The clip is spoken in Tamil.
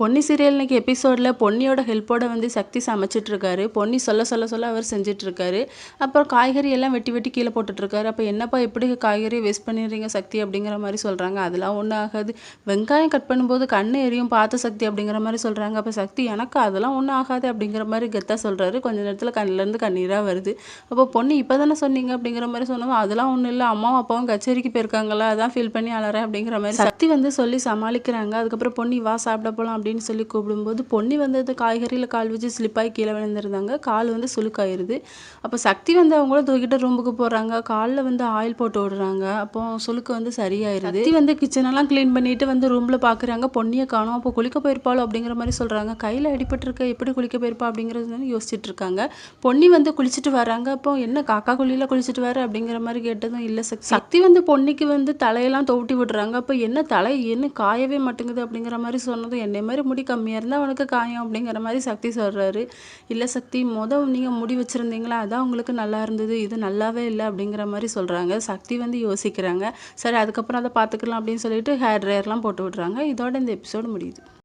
பொன்னி சீரியல் இன்னைக்கு எபிசோடில் பொன்னியோட ஹெல்ப்போட வந்து சக்தி சமைச்சிட்ருக்காரு. பொன்னி சொல்ல சொல்ல சொல்ல அவர் செஞ்சிட்ருக்காரு. அப்புறம் காய்கறி எல்லாம் வெட்டி வெட்டி கீழே போட்டுட்ருக்காரு. அப்போ என்னப்பா எப்படி காய்கறி வேஸ்ட் பண்ணிடுறீங்க சக்தி அப்படிங்கிற மாதிரி சொல்கிறாங்க அதெல்லாம் ஒன்றும் ஆகாது. வெங்காயம் கட் பண்ணும்போது கண் எரியும் பார்த்த சக்தி அப்படிங்கிற மாதிரி சொல்கிறாங்க அப்போ சக்தி எனக்கு அதெல்லாம் ஒன்றும் ஆகாது அப்படிங்கிற மாதிரி கெத்தாக சொல்கிறாரு கொஞ்ச நேரத்தில் கண்ணிலேருந்து கண்ணீராக வருது. அப்போ பொண்ணு இப்போ தானே சொன்னீங்க அப்படிங்கிற மாதிரி சொன்னோம் அதெல்லாம் ஒன்றும் இல்லை. அம்மாவும் அப்பாவும் கச்சேரிக்கு போயிருக்காங்களா? அதான் ஃபீல் பண்ணி அலறேன். அப்படிங்கிற மாதிரி சக்தி வந்து சொல்லி சமாளிக்கிறாங்க. அதுக்கப்புறம் பொன்னி வா சாப்பிட போகலாம் அப்படின்னு சொல்லி கூப்பிடும்போது பொன்னி வந்து அந்த காய்கறியில் கால் வச்சு ஸ்லிப்பாகி கீழே விழுந்திருந்தாங்க. கால் வந்து சுளுக்காயிருது. அப்போ சக்தி வந்து அவங்களும் தூக்கிட்டு ரூமுக்கு போகிறாங்க காலில் வந்து ஆயில் போட்டு விடுறாங்க. அப்போ சுளுக்கு வந்து சரியாயிருது. சக்தி வந்து கிச்சனெல்லாம் க்ளீன் பண்ணிட்டு வந்து ரூமில் பார்க்குறாங்க பொன்னியை காணும். அப்போ குளிக்க போயிருப்பாளோ அப்படிங்கிற மாதிரி சொல்கிறாங்க கையில் அடிபட்டிருக்க எப்படி குளிக்க போயிருப்பா அப்படிங்கிறது வந்து யோசிச்சுட்டு இருக்காங்க. பொன்னி வந்து குளிச்சுட்டு வராங்க அப்போ என்ன காக்கா குழியில் குளிச்சுட்டு வர அப்படிங்கிற மாதிரி கேட்டதும் இல்லை சக்தி. சக்தி வந்து பொன்னிக்கு வந்து தலையெல்லாம் தோட்டி விடுறாங்க. அப்போ என்ன தலை? என்ன காயவே மாட்டேங்குது அப்படிங்கிற மாதிரி சொன்னதும் என்னை மாதிரி முடி கம்மியாக இருந்தால் அவனுக்கு காயம் அப்படிங்கிற மாதிரி சக்தி சொல்கிறாரு இல்லை சக்தி மொதல் நீங்கள் முடி வச்சுருந்தீங்களா? அதான் உங்களுக்கு நல்லா இருந்தது. இது நல்லாவே இல்லை அப்படிங்கிற மாதிரி சொல்கிறாங்க சக்தி வந்து யோசிக்கிறாங்க. சரி அதுக்கப்புறம் அதை பார்த்துக்கலாம் அப்படின்னு சொல்லிட்டு ஹேர் ட்ரையர்லாம் போட்டு விட்றாங்க. இதோட இந்த எபிசோடு முடியுது.